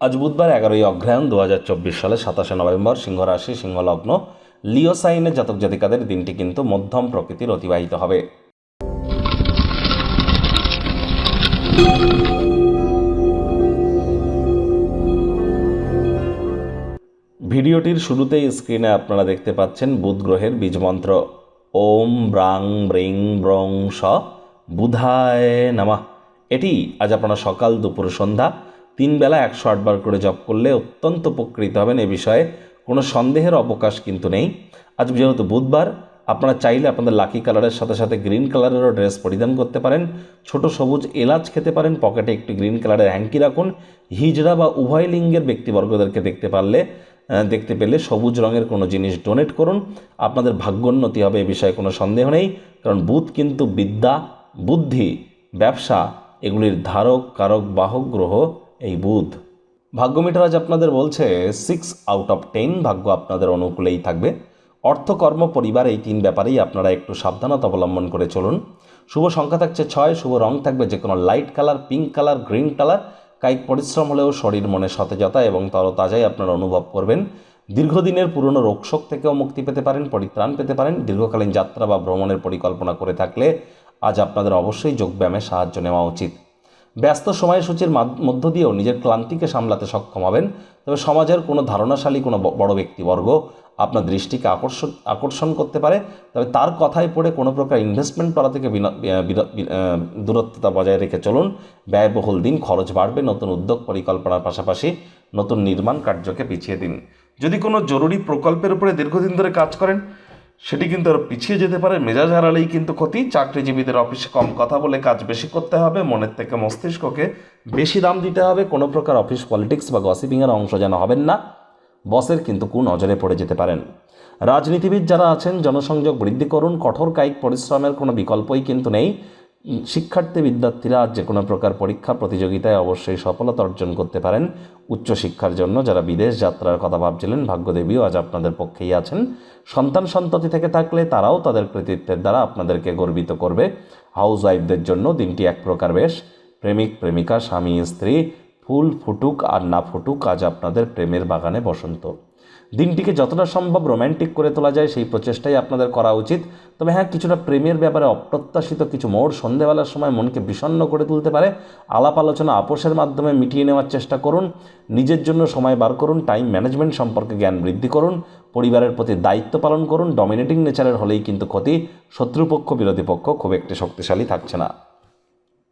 আজ বুধবার এগারোই অগ্রহায়ণ দু হাজার চব্বিশ সালে সাতাশে নভেম্বর সিংহ রাশি সিংহ লগ্ন লিও সাইনের জাতক জাতিকাদের দিনটি কিন্তু মধ্যম প্রকৃতির অতিবাহিত হবে। ভিডিওটির শুরুতেই স্ক্রিনে আপনারা দেখতে পাচ্ছেন বুধ গ্রহের বীজমন্ত্র। ওম ব্রাং ব্রিং ব্রং স বুধায় নামা। এটি আজ আপনারা সকাল দুপুর সন্ধ্যা তিন বেলা একশো আটবার করে জপ করলে অত্যন্ত উপকৃত হবেন এ বিষয়ে। কোনো সন্দেহের অবকাশ কিন্তু নেই। আজ যেহেতু বুধবার, আপনারা চাইলে আপনাদের লাকি কালারের সাথে সাথে গ্রিন কালারেরও ড্রেস পরিধান করতে পারেন। ছোট সবুজ এলাচ খেতে পারেন, পকেটে একটি গ্রিন কালারের হ্যাঙ্কি রাখুন। হিজড়া বা উভয় লিঙ্গের ব্যক্তিবর্গদেরকে দেখতে পারলে দেখতে পেলে সবুজ রঙের কোনো জিনিস ডোনেট করুন। আপনাদের ভাগ্যোন্নতি হবে, এ বিষয়ে কোনো সন্দেহ নেই। কারণ বুধ কিন্তু বিদ্যা, বুদ্ধি, ব্যবসা, এগুলির ধারক, কারক, বাহক, গ্রহ এই বুধ। ভাগ্য মিটার আজ আপনাদের বলছে সিক্স আউট অফ টেন ভাগ্য আপনাদের অনুকূলেই থাকবে। অর্থ, কর্ম, পরিবার এই তিন ব্যাপারেই আপনারা একটু সাবধানতা অবলম্বন করে চলুন। শুভ সংখ্যা থাকছে ছয়, শুভ রং থাকবে যে কোনো light colour pink colour green colour কায়িক পরিশ্রম হলেও শরীর মনে সতেজতা এবং তরতাজাই আপনারা অনুভব করবেন। দীর্ঘদিনের পুরনো রোগশোক থেকেও মুক্তি পেতে পারেন, পরিত্রাণ পেতে পারেন। দীর্ঘকালীন যাত্রা বা ভ্রমণের পরিকল্পনা করে থাকলে আজ আপনাদের অবশ্যই যোগব্যায়ামে সাহায্য নেওয়া উচিত। ব্যস্ত সময়সূচির মধ্য দিয়েও নিজের ক্লান্তিকে সামলাতে সক্ষম হবেন। তবে সমাজের কোনো ধারণাশালী, কোনো বড় ব্যক্তিবর্গ আপনার দৃষ্টিকে আকর্ষণ আকর্ষণ করতে পারে। তবে তার কথায় পড়ে কোনো প্রকার ইনভেস্টমেন্ট করা থেকে দূরত্বতা বজায় রেখে চলুন। ব্যয়বহুল দিন, খরচ বাড়বে, নতুন উদ্যোগ পরিকল্পনার পাশাপাশি নতুন নির্মাণ কার্যকে পিছিয়ে দিন। যদি কোনো জরুরি প্রকল্পের উপরে দীর্ঘদিন ধরে কাজ করেন সেটি কিন্তু আরও পিছিয়ে যেতে পারে। মেজাজ হারালেই কিন্তু ক্ষতি। চাকরিজীবীদের অফিসে কম কথা বলে কাজ বেশি করতে হবে। মনের থেকে মস্তিষ্ককে বেশি দাম দিতে হবে। কোনো প্রকার অফিস পলিটিক্স বা গসিপিংয়ের অংশ যেন হবেন না। বসের কিন্তু কু নজরে পড়ে যেতে পারেন। রাজনীতিবিদ যারা আছেন, জনসংযোগ বৃদ্ধি করুন। কঠোর কায়িক পরিশ্রমের কোনো বিকল্পই কিন্তু নেই। শিক্ষার্থী বিদ্যার্থীরা যে কোনো প্রকার পরীক্ষা, প্রতিযোগিতায় অবশ্যই সফলতা অর্জন করতে পারেন। উচ্চশিক্ষার জন্য যারা বিদেশ যাত্রার কথা ভাবছিলেন, ভাগ্যদেবীও আজ আপনাদের পক্ষেই আছেন। সন্তান সন্ততি থেকে থাকলে তারাও তাদের কৃতিত্বের দ্বারা আপনাদেরকে গর্বিত করবে। হাউস ওয়াইফদের জন্য দিনটি এক প্রকার বেশ। প্রেমিক, প্রেমিকা, স্বামী, স্ত্রী, ফুল ফুটুক আর না ফুটুক, আজ আপনাদের প্রেমের বাগানে বসন্ত। দিনটিকে যতটা সম্ভব রোম্যান্টিক করে তোলা যায়, সেই প্রচেষ্টাই আপনাদের করা উচিত। তবে হ্যাঁ কিছুটা প্রেমের ব্যাপারে অপ্রত্যাশিত কিছু মোড় সন্ধেবেলার সময় মনকে বিষণ্ণ করে তুলতে পারে। আলাপ আলোচনা আপোষের মাধ্যমে মিটিয়ে নেওয়ার চেষ্টা করুন। নিজের জন্য সময় বার করুন। টাইম ম্যানেজমেন্ট সম্পর্কে জ্ঞান বৃদ্ধি করুন। পরিবারের প্রতি দায়িত্ব পালন করুন। ডমিনেটিং নেচারের হলেই কিন্তু ক্ষতি। শত্রুপক্ষ, বিরোধী পক্ষ খুব একটি শক্তিশালী থাকছে না।